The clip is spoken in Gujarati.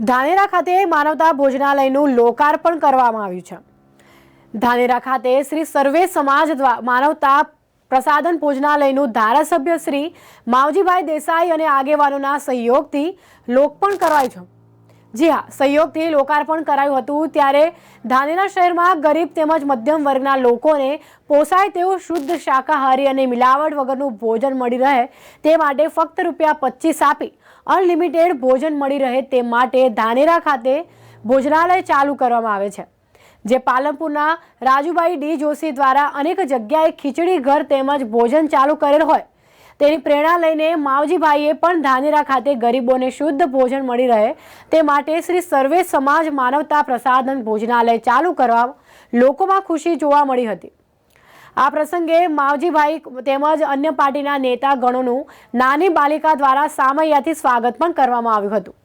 ધાનેરા ખાતે માનવતા ભોજનાલયનું લોકાર્પણ કરવામાં આવ્યું છે. ધાનેરા ખાતે શ્રી સર્વે સમાજ દ્વારા માનવતા પ્રસાદન ભોજનાલયનું ધારાસભ્ય શ્રી માવજીભાઈ દેસાઈ અને આગેવાનોના સહયોગથી લોકપણ કરાયું છે. જી હા, સહયોગથી લોકાર્પણ કરાયું હતું. ત્યારે ધાનેરા શહેરમાં ગરીબ તેમજ મધ્યમ વર્ગના લોકોને પોસાય તેવું શુદ્ધ શાકાહારી અને મિલાવટ વગરનું ભોજન મળી રહે તે માટે ફક્ત રૂપિયા પચીસ આપી અનલિમિટેડ ભોજન મળી રહે તે માટે ધાનેરા ખાતે ભોજનાલય ચાલુ કરવામાં આવે છે. જે પાલનપુરના રાજુભાઈ ડી જોશી દ્વારા અનેક જગ્યાએ ખીચડી ઘર તેમજ ભોજન ચાલુ કરેલ હોય તેની પ્રેરણા લઈને માવજીભાઈએ પણ ધાનેરા ખાતે ગરીબોને શુદ્ધ ભોજન મળી રહે તે માટે શ્રી સર્વે સમાજ માનવતા પ્રસાદન ભોજનાલય ચાલુ કરવા લોકોમાં ખુશી જોવા મળી હતી. આ પ્રસંગે માવજીભાઈ તેમજ અન્ય પાર્ટીના નેતા ગણોનું નાની બાલિકા દ્વારા સામૈયાથી સ્વાગત પણ કરવામાં આવ્યું હતું.